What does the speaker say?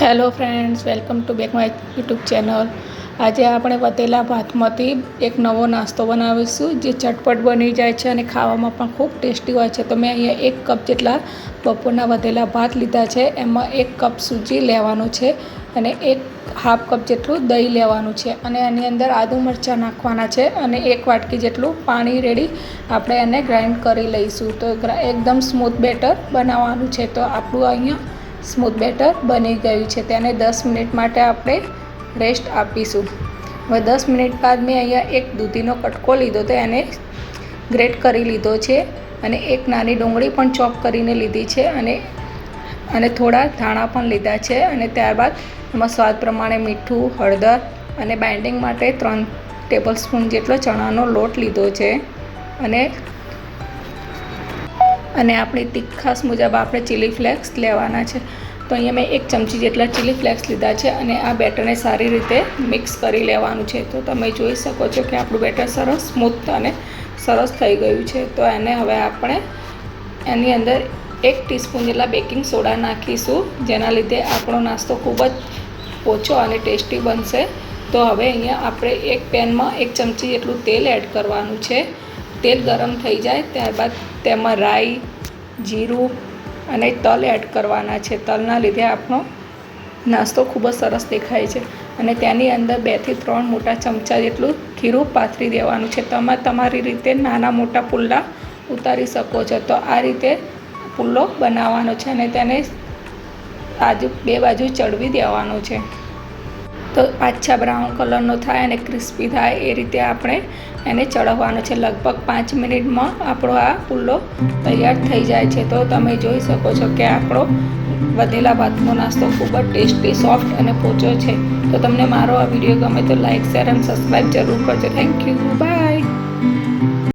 Hello friends, welcome to back my YouTube channel. આજે આપણે વધેલા ભાતમાંથી એક નવો નાસ્તો બનાવીશું, જે ચટપટ બની જાય છે અને ખાવામાં પણ ખૂબ ટેસ્ટી હોય છે. તો મેં અહીંયા એક કપ જેટલા બપોરના વધેલા ભાત લીધા છે, એમાં એક કપ સૂજી લેવાનું છે અને એક હાફ કપ જેટલું દહીં લેવાનું છે. અને એની અંદર આદુ મરચાં નાખવાના છે અને એક વાટકી જેટલું પાણી રેડી આપણે એને ગ્રાઇન્ડ કરી લઈશું. તો એકદમ સ્મૂથ બેટર બનાવવાનું છે. તો આપણું અહીંયા સ્મૂથ બેટર બની ગયું છે. તેને દસ મિનિટ માટે આપણે રેસ્ટ આપીશું. હવે દસ મિનિટ બાદ મેં અહીંયા એક દૂધીનો કટકો લીધો તો એને ગ્રેટ કરી લીધો છે અને એક નાની ડુંગળી પણ ચોપ કરીને લીધી છે અને અને થોડા ધાણા પણ લીધા છે અને ત્યારબાદ એમાં સ્વાદ પ્રમાણે મીઠું, હળદર અને બાઇન્ડિંગ માટે ત્રણ ટેબલ સ્પૂન જેટલો ચણાનો લોટ લીધો છે. અને અને આપણી તીખાસ મુજબ આપણે ચીલી ફ્લેક્સ લેવાના છે. તો અહીંયા મેં એક ચમચી જેટલા ચીલી ફ્લેક્સ લીધા છે અને આ બેટરને સારી રીતે મિક્સ કરી લેવાનું છે. તો તમે જોઈ શકો છો કે આપણું બેટર સરસ સ્મૂથ અને સરસ થઈ ગયું છે. તો એને હવે આપણે એની અંદર એક ટીસ્પૂન જેટલા બેકિંગ સોડા નાખીશું, જેના લીધે આપણો નાસ્તો ખૂબ જ ઓછો અને ટેસ્ટી બનશે. તો હવે અહીંયા આપણે એક પેનમાં એક ચમચી જેટલું તેલ એડ કરવાનું છે. તેલ ગરમ થઈ જાય, ત્યારબાદ તેમાં રાઈ, જીરું અને તલ એડ કરવાના છે. તલના લીધે આપણો નાસ્તો ખૂબ જ સરસ દેખાય છે અને તેની અંદર બેથી ત્રણ મોટા ચમચા જેટલું ખીરું પાથરી દેવાનું છે. તમે તમારી રીતે નાના મોટા પુલ્લા ઉતારી શકો છો. તો આ રીતે પુલ્લો બનાવવાનો છે અને તેને આજુ, બે બાજુ ચડવી દેવાનો છે. તો આછા બ્રાઉન કલરનો થાય અને ક્રિસ્પી થાય એ રીતે આપણે એને ચડવવાનો છે. લગભગ પાંચ મિનિટમાં આપણો આ પુલ્લો તૈયાર થઈ જાય છે. તો તમે જોઈ શકો છો કે આપણો વધેલા ભાતનો નાસ્તો ખૂબ જ ટેસ્ટી, સોફ્ટ અને પોચો છે. તો તમને મારો આ વીડિયો ગમે તો લાઇક શેર અને સબસ્ક્રાઈબ જરૂર કરજો. Thank you bye